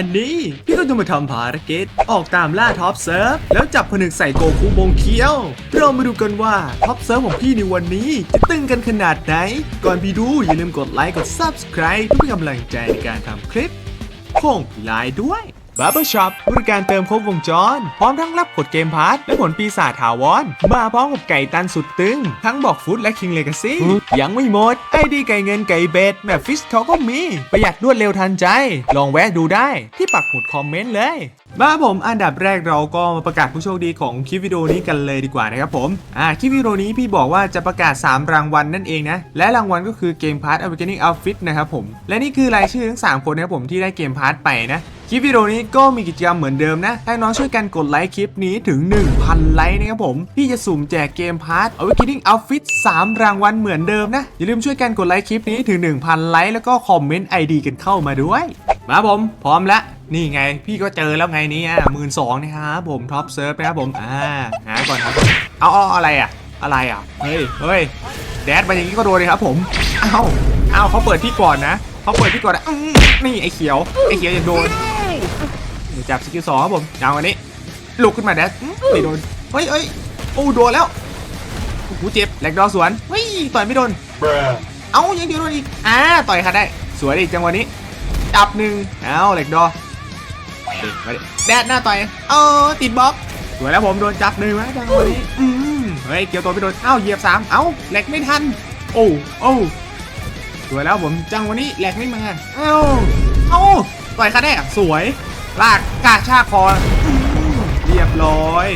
วันนี้ พี่ก็จะมาทำภารกิจออกตามล่าท็อปเซิร์ฟแล้วจับผนึกใส่โกคูบงเคียว เรามาดูกันว่าท็อปเซิร์ฟของพี่ในวันนี้ จะตึงกันขนาดไหน ก่อนพี่ดูอย่าลืมกดไลค์กด Subscribe เพื่อเป็นกำลังใจในการทำคลิปคงไลน์ด้วย Barbershop บริการเติมครบวงจร พร้อมทั้งรับกดเกมพาร์ทและผลปีศาจถาวร มาพร้อมกับไก่ตันสุดตึง ทั้งบอกฟุตและ King Legacy ยังไม่หมด ไอดีไก่เงินไก่เบ็ดแบบฟิชเขาก็มี ประหยัดรวดเร็วทันใจ ลองแวะดูได้ที่ปักหมุดคอมเมนต์เลยมาผมอันดับแรกเราก็มาประกาศผู้โชคดีของคลิปวิดีโอนี้กันเลยดีกว่านะครับผม อ่าคลิปวิดีโอนี้พี่บอกว่าจะประกาศ 3 รางวัลนั่นเองนะ และรางวัลก็คือเกมพาร์ท Awakening Outfit นะครับผม และนี่คือรายชื่อทั้ง 3 คนนะครับผมที่ได้เกมพาร์ทไปนะ คลิปวิดีโอนี้ก็มีกิจกรรมเหมือนเดิมนะให้น้องช่วยกันกดไลค์คลิปนี้ถึง 1,000 ไลค์นะครับผม พี่จะสุ่มแจกเกมพาร์ท Awakening Outfit 3รางวัลเหมือนเดิมนะ อย่าลืมช่วยกันกดไลค์คลิปนี้ถึง 1,000 ไลค์แล้วก็คอมเมนต์ ID กันเข้ามาด้วย มาผม พร้อมแล้วนี่ไง พี่ก็เจอแล้วไงนี่ยหมื่นสองนะครับผมท็อปเซิร์ฟนะครับผมอ่าหาก่อนครับเอาเอาอะไรอะ อะไรอะเฮ้ยเฮ้ยแดดมาอย่างนี้ก็โดนเลยครับผมเอ้าเอ้าเขาเปิดพี่ก่อนนะ เขาเปิดพี่ก่อนนะอื้อนี่ไอ้เขียวไอ้เขียวอย่าโดนจับสกิลสองครับผมยาวันนี้ลุกขึ้นมาแดดไม่โดนเฮ้ยเฮ้ยโอ้โดนแล้วโอ้โหเจ็บแหลกดอสวนเฮ้ยต่อยไม่โดน Bruh. เอ้ายังเดียวโดนอีกอ่าต่อยค่ะได้ สวยดิจังหวะนี้จับหนึ่งเอ้าเหล็กดอมาดิแดดหน้าต่อยเออติดบล็อกสวยแล้วผมโดนจับหนึ่งแล้วจังหวะนี้อืมเฮ้ยเกี่ยวตัวไม่โดนเอ้าเหยียบสามเอ้าแหลกไม่ทันโอ้โอ้ สวยแล้วผมจังหวะนี้แหลกไม่มา เอ้า เอ้าต่อยค่ะได้อะสวย ลากกาชากคออืมเรียบร้อย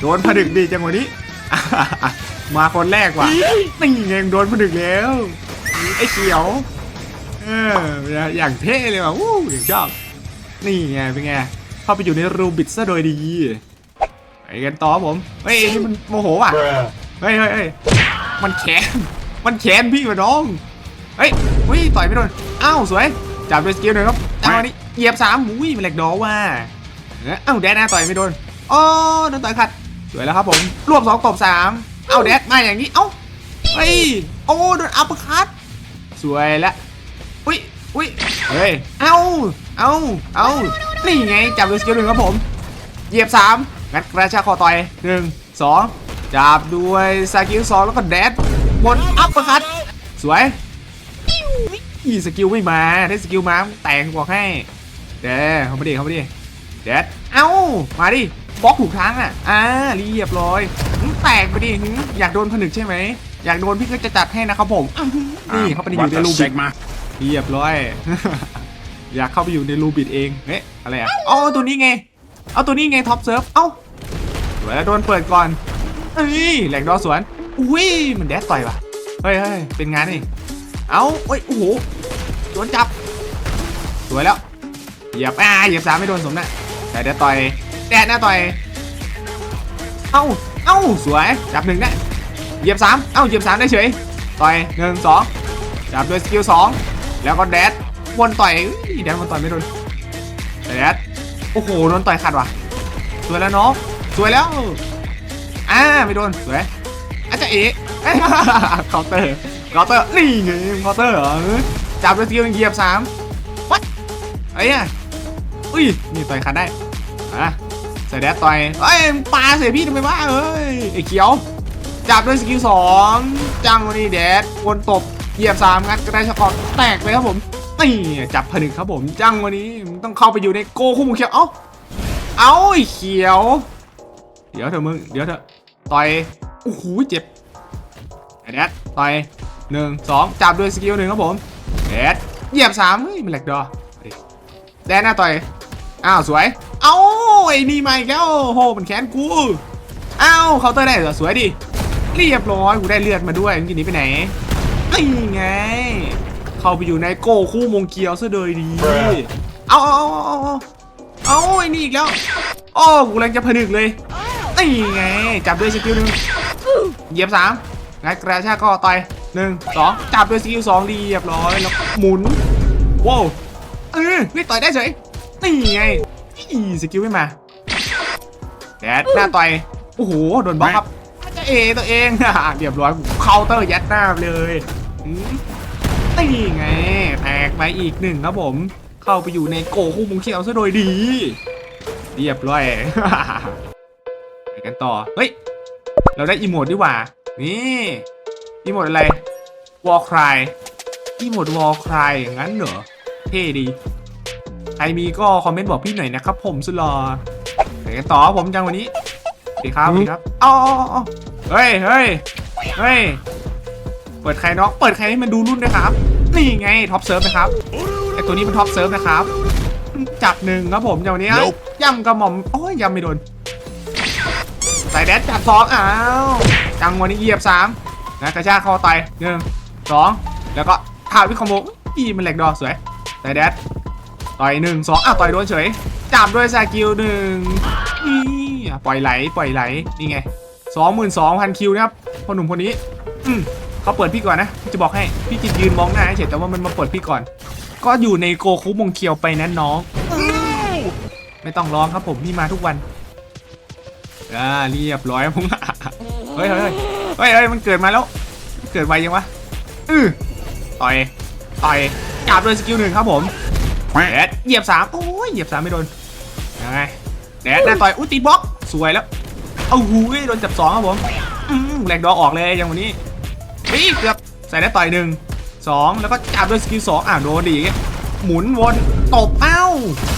โดนผดึกดีจังหวะนี้ มาคนแรกว่ะนี่ไงโดนผดึกแล้ว ไอ้เขียว เออ อย่างเท่เลยว่ะวู้อย่างชอบ นี่ไงเป็นไง เข้าไปอยู่ในรูบิดซะโดยดีไปกันต่อผม เฮ้ยนี่มันโมโหว่ะ Bruh. เฮ้ยเฮ้ยเฮ้ยมันแขนมันแขนพี่วะน้อง เฮ้ยอุ้ยต่อยไม่โดนอ้าวสวยจับด้วยสกิลหน่อยครับจังหวะนี้เหยียบสามอุ้ยมันแหลกดอว่ะเอ้าเอ้าแดนหน้าต่อยไม่โดนอ๋อโดนต่อยขัดสวยแล้วครับผมรวบสองตบสามเอ้าแดดมาอย่างนี้เอ้าเฮ้ยโอ้โดนอัปเปอร์คัตสวยแล้วอุ้ยอุ้ยเฮ้ยเอ้าเอ้าเอ้านี่ไงจับด้วยสกิลหนึ่งครับผมเหยียบสามงัดกระชากคอต่อยหนึ่งสองจับด้วยสกิลสองแล้วก็แดดบนอัปเปอร์คัตสวย อีสกิลไม่มาได้สกิลมาแต่งบอกให้เด้เข้ามาดิเข้ามาดิแดดเอ้ามาดิบล็อกถูกทางอะอ่าเรียบร้อยหึแตกไปดิหึอยากโดนผนึกใช่ไหมอยากโดนพี่ก็จะจัดให้นะครับผมอ้าวนี่เขาไปอยู่ใน What รู the บิด Sigma? เรียบร้อย อยากเข้าไปอยู่ในรูบิดเองเอ๊ะอะไรอะอ๋อตัวนี้ไงเอาตัวนี้ไงท็อปเซิร์ฟเอ้าสวยแล้วโดนเปิดก่อนเอ้ยแหลกดอสวนอุ้ยมันแดดต่อยว่ะเฮ้ยเฮ้ยเป็นงานนี่ เอาเอ้ย โอ้โห โดนจับ สวยแล้ว เหยียบอ่าเหยียบสามไม่โดนสมนะแต่แดดต่อย แดดหน้าต่อย เอ้า เอ้า สวย จับหนึ่งนะเหยียบสามเอ้า เหยียบสามได้เฉย ต่อยหนึ่งสองจับด้วยสกิลสองแล้วก็แดดวนต่อยแดดวนต่อยไม่โดนแดดโอ้โห โดนต่อยขัดว่ะ สวยแล้วเนาะ สวยแล้ว อ่า ไม่โดน สวยอาจจะเอ๋เคาน์เตอร์ คาน์เตอร์นี่ไงเคาน์เตอร์เหรอจับด้วยสกิลเหยียบสามวัดไอ้เนี่ยอุ้ยนี่ต่อยขัดได้อะใส่แดดต่อยเอ้ยมึงปาใส่พี่ทำไมวะเอ้ยไอ้เขียว จับด้วยสกิลสองจังวันนี้แดดวนตบเหยียบสามงัดกระไดชะกอแตกเลยครับผมนี่จับผนึกครับผมจังวันนี้มึงต้องเข้าไปอยู่ในโกคู่มือเขียวเอ้าเอาไอ้เขียว เดี๋ยวเถอะมึงเดี๋ยวเถอะต่อยโอ้โหเจ็บไอ้แดดต่อย หนึ่งสองจับด้วยสกิลหนึ่งครับผมแดดเหยียบสามเฮ้ยมันแหลกดอแดดหน้าต่อยอ้าวสวย เอ้าไอ้นี่มาอีกแล้วโหมันแค้นกูอ้าวเคาน์เตอร์ได้เหรอสวยดิเรียบร้อยกูได้เลือดมาด้วยมึงจะหนีไปไหนนี่ไง เข้าไปอยู่ในโก้คู่มงเกียวซะเลยดีเอาเอาเอาเอาเอาเอาไอ้นี่อีกแล้วโอ้กูกำลังจะผนึกเลยนี่ไงจับด้วยสกิลหนึ่งเหยียบสามงัดกระชากคอต่อย หนึ่งสองจับด้วยสกิลสองเรียบร้อยแล้วหมุนว้าวเออนี่ต่อยได้เฉยนี่ไงอีสกิลไม่มาแดดหน้าต่อยโอ้โหโดนบล็อกครับจะเอตัวเองเรียบร้อยเคาน์เตอร์ยัดหน้าไปเลยอืมนี่ไงแตกไปอีกหนึ่งครับผมเคเข้าไปอยู่ในโกคู่มุงเขียวซะโดยดี เรียบร้อยไปกันต่อ เฮ้ย เราได้อีโมดดีกว่า นี่ อีโมดอะไรวอลครายอีโมดวอลครายอย่างนั้นเหรอเท่ดี ใครมีก็คอมเมนต์บอกพี่หน่อยนะครับผมสุดหลอไปกันต่อผมจังวันนี้สวัสดีครับสวัสดีครับเอ๋อาเฮ้ยเฮ้ยเฮ้ยเปิดใครเนาะเปิดใครให้มันดูรุ่นด้วยครับ นี่ไงท็อปเซิร์ฟนะครับไอตัวนี้เป็นท็อปเซิร์ฟนะครับ จับหนึ่งครับผมจังวันนี้ Nope ย่ำกระหม่อมโอ้ยย่ำไม่โดนใส่แดดจับสองอ้าวจังวันนี้เหยียบสาม นะกระชากคอต่อยหนึ่งสองแล้วก็ท่าวิคอมโบอีมันแหลกดอสวยใส่แดดต่อยหนึ่งสองอ้าวต่อยโดนเฉยจับด้วยสกิลหนึ่งอีอ่ปล่อยไหลปล่อยไหลนี่ไงสองหมื่นสองพันคิวนะครับพ่อหนุ่มคนนี้ อืมเขาเปิดพี่ก่อนนะจะบอกให้พี่จิตยืนมองหน้าเฉยแต่ว่ามันมาเปิดพี่ก่อน ก็อยู่ในโกคุมงเคียวไปนั้นน้องไม่ต้องร้องครับผมพี่มาทุกวันอ่าเรียบร้อยผมเฮ้ยเฮ้ย เฮ้ยเฮ้ยมันเกิดมาแล้ว เกิดไวยังวะอือต่อย ต่อยจับด้วยสกิลหนึ่งครับผมแดดเหยียบสามโอ้ยเหยียบสามไม่โดน ยังไงแดดหน้าต่อย อุ้ยตีบล็อก สวยแล้ว เอาหูยโดนจับสองครับผมอืมแหลกดอออกเลยอย่างวันนี้ปีเกือบใส่ได้ต่อยหนึ่งสองแล้วก็จับด้วยสกิลสองอะโดนดีหมุนวนตบเอ้า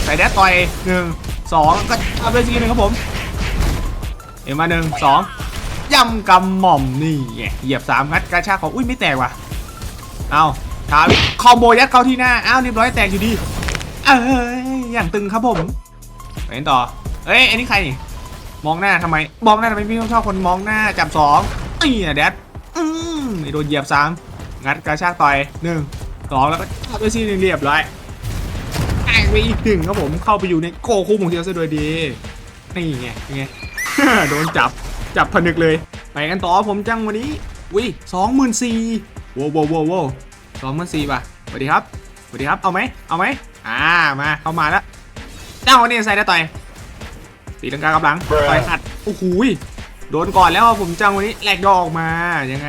ใส่ได้ต่อยหนึ่งสองก็จับด้วยสกิลหนึ่งครับผม เอ็มมาหนึ่งสอง ย่ำกำหม่อมนี่ไงเหยียบสามงัดกระชากของอุ้ยไม่แตกว่ะเอาทาวิคอมโบยัดเข้าที่หน้าอ้าวเรียบร้อยแตกอยู่ดีเอ้ยอย่างตึงครับผมไปกันต่อเอ้ยอันนี้ใครนี่มองหน้าทำไมมองหน้าทำไมพี่ต้องชอบคนมองหน้าจับสองนี่อะแดดอืมโดนเหยียบสามงัดกระชากต่อยหนึ่งสองแล้วก็จับด้วยซี่เรียบร้อยแตกไปอีกหนึ่งครับผมเข้าไปอยู่ในโกคู่มงเทียวซะโดยดีนี่ไงเป็นไงโดนจับ จับผนึกเลย ไปกันต่อผมจังวันนี้วิสองหมื่นสี่ว้าวว้าวว้าวว้าวสองหมื่นสี่ป่ะสวัสดีครับสวัสดีครับเอาไหมเอาไหมอ่ามาเข้ามาแล้วเจ้าเนี่ยใส่ได้ต่อยตีลังกากำลังต่อยขัดโอ้โหโดนก่อนแล้วผมจังวันนี้แหลกดอกอกมายังไง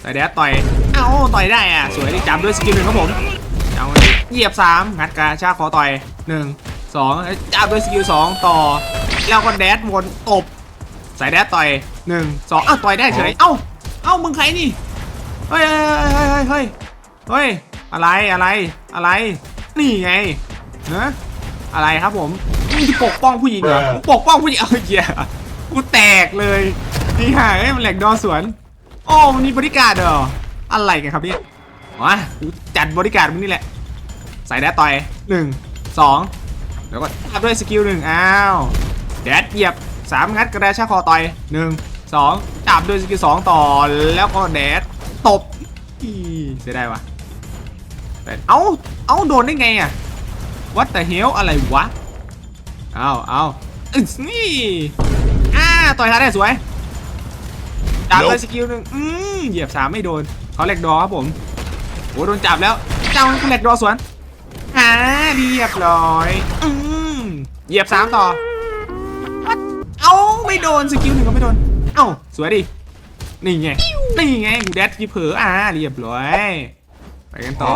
ใส่แดดต่อยเอ้าต่อยได้อะสวยดิจับด้วยสกิลหนึ่งครับผมจังวันนี้เหยียบสามงัดกาชาคอต่อยหนึ่งสองจับด้วยสกิลสองต่อแล้วก็แดดวนตบ ใส่แดดต่อยหนึ่งสองอ้าวต่อยได้เฉยเอ้าเอ้ามึงใครนี่เฮ้ยเฮ้ยเฮ้ยเฮ้ยเฮ้ยอะไรอะไรอะไร นี่ไงเนะอะไรครับผมมึงจะปกป้องผู้หญิงเหรอมึงปกป้องผู้หญิงเอาเหี้ยกูแตกเลยนี่ห่าเอ้ยมันแหลกดอสวนโอ้มันมีบริการเหรออะไรกันครับเนี่ยวะกูจัดบริการมึงนี่แหละใส่แดดต่อยหนึ่งสองแล้วก็ทับด้วยสกิลหนึ่งอ้าวแดดเหยียบ สามงัดกระแดชากคอต่อยหนึ่งสองจับด้วยสกิลสองต่อแล้วก็แดดตบอีเสียไดายวะแต่เอาเอาโดนได้ไงอะวัดแต่เฮลอะไรวะเอาเอาอึ๊นี่อ่าต่อยท้าได้สวยจับด้วยสกิลหนึ่งอืมเหยียบสามไม่โดนเขาแหลกดอครับผมโอ้โดนจับแล้วเจ้าคุณแหลกดอสวนอ่าเรียบร้อยอืมเหยียบสามต่อ ไม่โดนสกิลหนึ่งก็ไม่โดน เอ้าสวยดิ นี่ไง นี่ไงกูแดดที่เผลออ่าเรียบร้อย ไปกันต่อ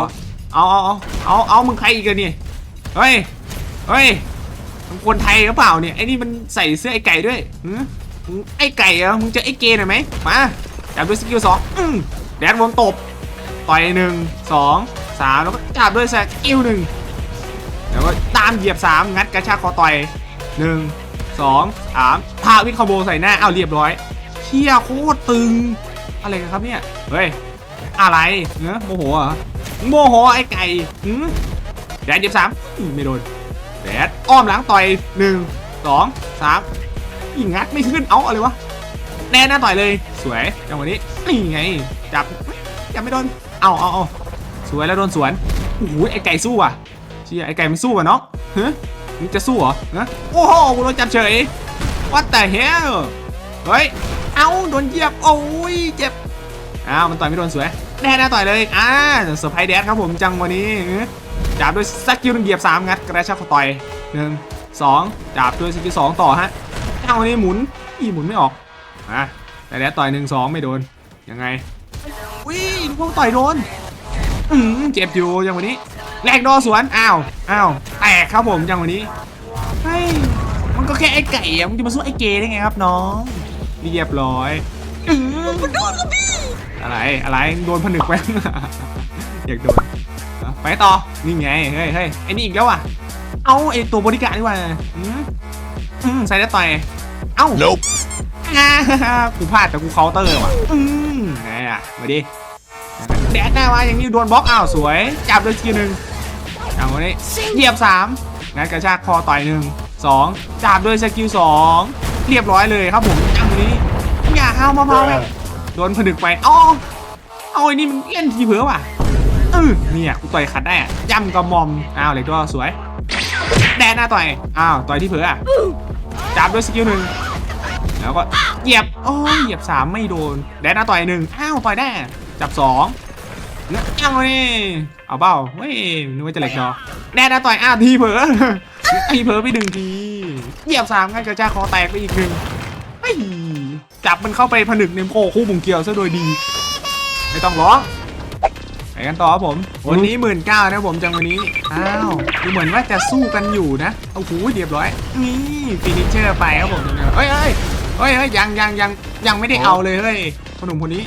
เอาเอาเอาเอาเอามึงใครอีกเนี่ย เฮ้ย เฮ้ยมึงคนไทยหรือเปล่าเนี่ย ไอ้นี่มันใส่เสื้อไอ้ไก่ด้วยหือมึงไอ้ไก่เหรอ มึงเจะไอ้เกย์หน่อยไหมมาจับด้วยสกิลสองแดดวงตบ ต่อยหนึ่งสองสามแล้วก็จับด้วยสกิลหนึ่งแล้วก็ตามเหยียบสามงัดกระชากคอต่อยหนึ่งสองสาม วิคอมโบใส่หน้าเอาเรียบร้อยเชี่ยโคตรตึง อะไรกันครับเนี่ยเฮ้ยอะไรเนื้อโมโหเหรอโมโหไอ้ไก่หืมแดดเหยียบสามไม่โดนแดดอ้อมหลังต่อยหนึ่งสองสามอีงัดไม่ขึ้นเอาอะไรวะแน่หน้าต่อยเลยสวยจังหวะนี้นี่ไงจับจับไม่โดนเอาเอาเอาสวยแล้วโดนสวนโอ้โหไอ้ไก่สู้อะเชี่ยไอ้ไก่มันสู้อะเนาะเฮ้ยมึงจะสู้เหรอฮะโอ้โหกูโดนจับเฉย what the hell เฮ้ย เอาโดนเหยียบ โอ้ย เจ็บ อ้าว มันต่อยไม่โดนสวย แน่นะต่อยเลย อ่าเซอร์ไพรส์แดดครับผมจังวันนี้จับด้วยสกิลหนึ่งเหยียบสามงัดกระชากคอต่อยหนึ่งสองจับด้วยสกิลสองต่อฮะจังวันนี้หมุน อีหมุนไม่ออก อะแต่แดดต่อยหนึ่งสองไม่โดน ยังไงวิลูกพวกต่อยโดน อืมเจ็บอยู่อย่างวันนี้แลกดอสวน อ้าว อ้าว แตกครับผมจังวันนี้เฮ้ย ก็แค่ไอ้ไก่อะมึงจะมาสู้ไอ้เกย์ได้ไงครับน้องเรียบร้อยอื้ออะไรอะไรโดนผนึกไปอยากโดนอะไปต่อนี่ไงเฮ้ยเฮ้ยไอ้นี่อีกแล้วอะเอาไอ้ตัวบริการดีกว่าอืมอืมใส่ได้ต่อยเอ้า Nope. อ่ากูพลาดแต่กูเคาน์เตอร์ว่ะอืมไงอะมาดิแดดหน้ามาอย่างนี้โดนบล็อกอ้าวสวย จับด้วยสกิลหนึ่งเอาวันนี้เหยียบสามงั้นกระชากคอต่อยหนึ่ง สองจับด้วยสกิลสองเรียบร้อยเลยครับผมจังวันนี้อย่าห้าวมาเมาเลยโดนผนึกไปเอ้าเอาไอ้นี่มันเล่นทีเผลอว่ะเออเนี่ยกูต่อยขัดได้อะย่ำกระหมอมอ้าวเหล็กตัวสวยแดนหน้าต่อยอ้าวต่อยที่เผลออะจับด้วยสกิลหนึ่งแล้วก็เหยียบโอ้ยเหยียบสามไม่โดนแดนหน้าต่อยหนึ่งอ้าวต่อยได้จับสองเนี่ยอ้าวนี่เอาเบ้าเฮ้ยนึกว่าจะเหล็กดอแดนหน้าต่อยอ้าวทีเผลอ ทีเผลอไปหนึ่งทีเหยียบสามงั้นกระจายคอแตกไปอีกหนึ่งเฮ้ยจับมันเข้าไปผนึกในโคคู่บุงเกียวซะโดยดี ไม่ต้องร้องไปกันต่อครับผม วันนี้หมื่นเก้านะผมจังวันนี้ อ้าวดูเหมือนว่าจะสู้กันอยู่นะโอ้โหเรียบร้อย นี่ฟินิชเชอร์ไปครับผมเฮ้ยเฮ้ยเฮ้ยเฮ้ยยังยังยังยังไม่ได้เอาเลยเฮ้ยพ่อหนุ่มคนนี้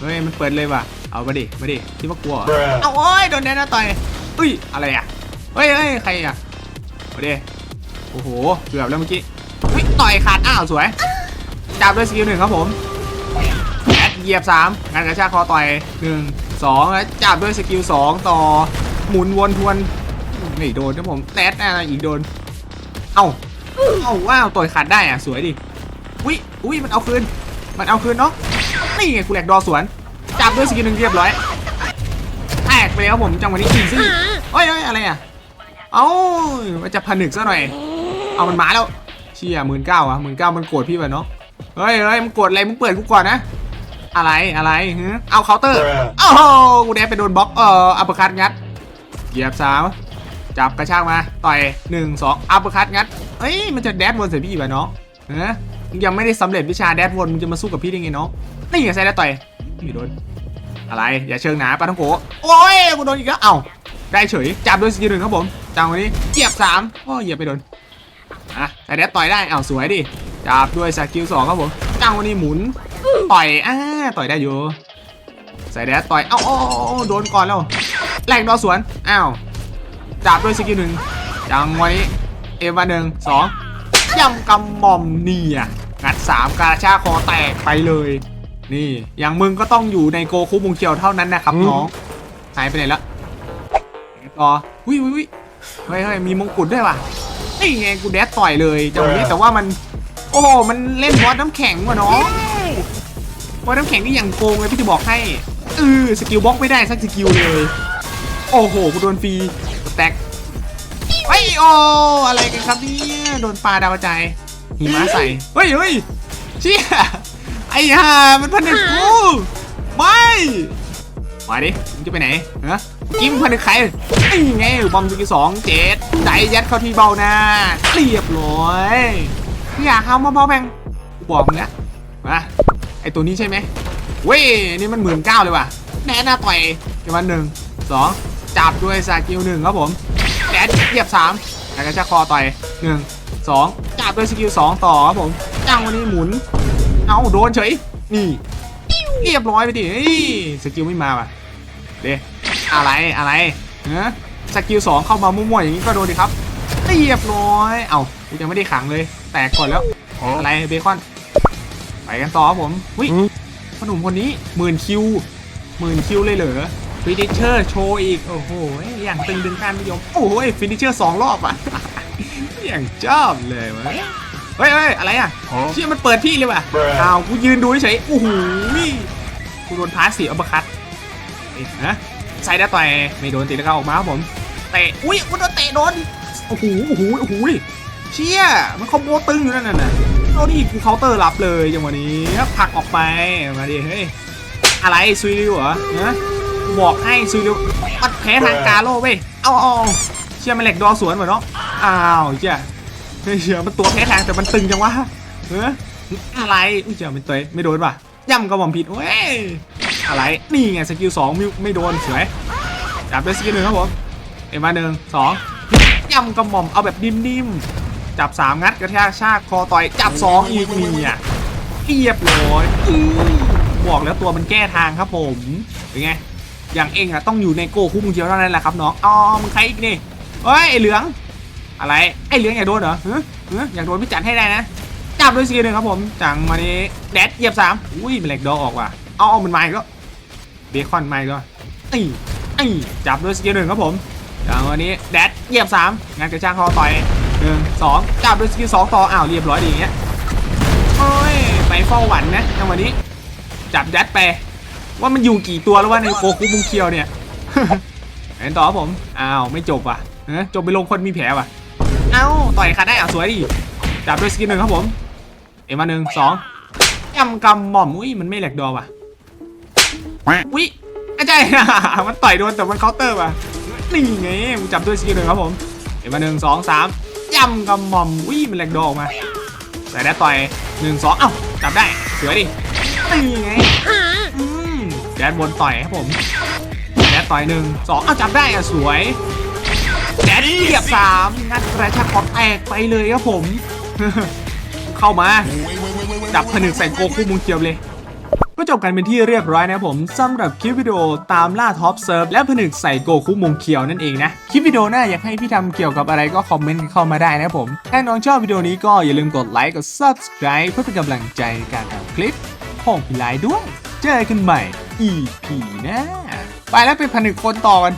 เฮ้ยมันเปิดเลยว่ะ เอามาดิมาดิที่ว่ากลัวเหรอ Bruh. เอาโอ้ยโดนแดนหน้าต่อยอุ้ยอะไรอะเฮ้ยเฮ้ยใครอะ มาดิโอ้โห เกือบแล้วเมื่อกี้ต่อยขาด อ้าว สวย จับด้วยสกิลหนึ่งครับผมแอดเหยียบสามงานกระชากคอต่อยหนึ่งสองแล้วจับด้วยสกิลสองต่อ หมุนวนทวนไม่โดนนะผมแตดอะไรอีกโดน เอ้า เอ้าว้าว ต่อยขาดได้อะ สวยดิอุ้ยอุ้ยมันเอาคืน มันเอาคืนเนาะ นี่ไงกูแหลกดอสวน จับด้วยสกิลหนึ่งเรียบร้อย แตกไปแล้วผมจังหวะนี้อีซี่เอ้ยเอ้ยอะไรอะ เอ้ามันจะผนึกซะหน่อย เอามันมาแล้ว เชี่ยหมื่นเก้าอะหมื่นเก้ามันโกรธพี่ป่ะเนาะ เฮ้ยเฮ้ยมึงโกรธอะไรมึงเปิดกูก่อนนะ อะไรอะไรฮึเอาเคาน์เตอร์ Bruh. โอ้โหกูแดนไปโดนบล็อก เอ่ออัปเปอร์คัตงัด เหยียบสามจับกระชากมา ต่อยหนึ่งสองอัปเปอร์คัตงัด เอ้ยมันจะแดดวนใส่พี่ป่ะเนาะฮะมึงยังไม่ได้สำเร็จวิชาแดดวนมึงจะมาสู้กับพี่ได้ไงเนาะนี่ไงใส่ได้ต่อยไม่โดนอะไร อย่าเชิงหนาปาทังโกโอ้ยกูโดนอีกแล้ว เอ้า ได้เฉยจับด้วยสกิลหนึ่งครับผมจังวันนี้เหยียบสามโอ้เหยียบไปโดนอะแต่แดดต่อยได้อ้าสวยดิจับด้วยสกิลสองครับผมจังวันนี้หมุนต่อยอ่าต่อยได้อยู่ใส่แดดต่อยเอ้าโอ้โดนก่อนแล้วแรงดอสวนอ้าวจับด้วยสกิลหนึ่งจังวันนี้เอวาหนึ่งสองย่ำกำหม่อมเนี่อะงัดสามกระชาคอแตกไปเลย นี่ อย่างมึงก็ต้องอยู่ในโกคุมุงเคียวเท่านั้นนะครับน้องหายไปไหนละ ต่อวิวิวิเฮ้ยเฮ้ยมีมงกุฎด้วยว่ะนี่ไงกูแดดต่อยเลยจังหวะนี้แต่ว่ามัน โอ้โห มันเล่นบอสน้ำแข็งว่ะน้องบอสน้ำแข็งนี่อย่างโกงเลยพี่จะบอกให้เออสกิลบล็อกไม่ได้สักสกิลเลย โอ้โหกูโดนฟรีสแต็กเฮ้ยโออะไรกันครับเนี่ยโดนปลาดาวกระจายหิมะใส่เฮ้ยเฮ้ยเชี่ยไอ้ห่ามันพันธุ์กูไม่มาดิมึงจะไปไหนฮะ กิ้มพันธุ์ใครนี่ไงบอมสกิลสองเจ็ดใจยัดเข้าที่เบาหน้าเรียบร้อยอยากเอามาเบาแบงกูบอกมึงนะมาไอตัวนี้ใช่ไหมเว้ยนี่มันหมื่นเก้าเลยว่ะแน่น้าต่อยเดี๋ยววันหนึ่งสองจับด้วยสกิลหนึ่งครับผมแดดเหยียบสามแล้วก็ชักคอต่อยหนึ่งสองจับด้วยสกิลสองต่อครับผมจ้างวันนี้หมุน เอาโดนเฉยนี่เรียบร้อยไปดิสกิลไม่มาว่ะเด อะไรอะไรเนะสกิลสองเข้ามามั่วๆอย่างนี้ก็โดนดิครับเรียบร้อย เอากูยังไม่ได้ขังเลย แตกก่อนแล้ว อะไรเบคอน ไปกันต่อครับผมวิขนมคนนี้หมื่นคิวหมื่นคิวเลยเหรอฟินิชเชอร์โชว์อีก โอ้โห อย่างตึงดึงการนิยม โอ้โหฟินิชเชอร์สองรอบอะ อย่างชอบเลยวะเฮ้ยเฮ้ยอะไรอะ Huh? เชี่ยมันเปิดที่เลยว่ะ Bruh. อ้าวกูยืนดูเฉยๆโอ้โหกูโดนพาสสีอัปเปอร์คัตเอ๊ะนะ ใส่ได้ต่อยไม่โดนตีแล้วก็ออกมาครับผมเตะอุ้ยกูโดนเตะโดนโอ้โหโอ้โหโอ้โหเชี่ยมันคอมโบตึงอยู่นั่นน่ะเอาดิกูเคาน์เตอร์รับเลยจังหวะนี้ผลักออกไปมาดิเฮ้ยอะไรซุยริวเหรอนะกูบอกให้ซุยริวมันแพ้ทางการโล่เว้ยเอาเอาเอาเชี่ยมันเหล็กดอสวนเหมือนเนาะอ้าวเชี่ยเฮ้ยเชี่ยมันตัวแพ้ทางแต่มันตึงจังวะเฮ้ยอะไรอุ้ยเจ้าเป็นตัวไม่โดนป่ะย่ำกระหม่อมผิดเว้ย อะไร นี่ไงสกิลสองไม่ไม่โดนสวยจับด้วยสกิลหนึ่งครับผม เอ็มมาหนึ่งสองยำกระหม่อมเอาแบบนิ่มๆ จับสามงัดกระแทกชากคอต่อย จับสองอีกนี่อะเรียบร้อยบอกแล้วตัวมันแก้ทางครับผมเป็นไง อย่างเองอะต้องอยู่ในโก้คุมุงเจียวเท่านั้นแหละครับน้องอ๋อมึงใครอีกนี่เฮ้ยไอเหลือง อะไรไอเหลืองอยากโดนเหรอเฮ้ยเฮ้ยอยากโดนพี่จัดให้ได้นะจับด้วยสกิลหนึ่งครับผมจังมานี้แดดเหยียบสามอุ้ยเป็นเหล็กดอออกว่ะเอาเอามันมาอีกแล้ว เบคอนมาอีกแล้วไอ้ไอ้จับด้วยสกิลหนึ่งครับผมจังวันนี้แดดเหยียบสามงานกระช่างคอต่อยหนึ่งสองจับด้วยสกิลสองต่ออ้าวเรียบร้อยดีอย่างเงี้ยโอ้ยไปเฝ้าหวันนะจังวันนี้ จับแดดไปว่ามันอยู่กี่ตัวแล้วว่าในโกคุมุงเคียวเนี่ยเห็นต่อครับผมอ้าวไม่จบว่ะจบไปลงคนมีแผลว่ะเอ้าต่อยขาได้อะสวยดิจับด้วยสกิลหนึ่งครับผม เอ็มมาหนึ่งสองยำกำหม่อมอุ้ยมันไม่แหลกดอว่ะ อุ้ยอาจารย์มันต่อยโดนแต่มันเคาน์เตอร์ว่ะนี่ไงมึงจับด้วยสกิลหนึ่งครับผมเอ็มมาหนึ่งสองสามยำกำหม่อมอุ้ยมันแหลกดอกมาใส่ได้ต่อยหนึ่งสองเอ้าจับได้สวยดินี่ไงแดนบนต่อยครับผมแดนต่อยหนึ่งสองเอาจับได้อะสวยแดนเหยียบสามงัดกระชากคอแตกไปเลยครับผม เข้ามาจับผนึกใส่โกคุมุงเกียวเลย ก็จบกันเป็นที่เรียบร้อยนะผมสำหรับคลิปวิดีโอตามล่าท็อปเซิร์ฟและผนึกใส่โกคุมงเขียวนั่นเองนะคลิปวิดีโอหน้าอยากให้พี่ทำเกี่ยวกับอะไรก็คอมเมนต์เข้ามาได้นะผมถ้าน้องชอบวิดีโอนี้ก็อย่าลืมกดไลค์กด subscribe เพื่อเป็นกำลังใจในการทำคลิปของพี่ไลด้วย เจอกันใหม่ EP หน้าไปแล้วไปผนึกคนต่อกัน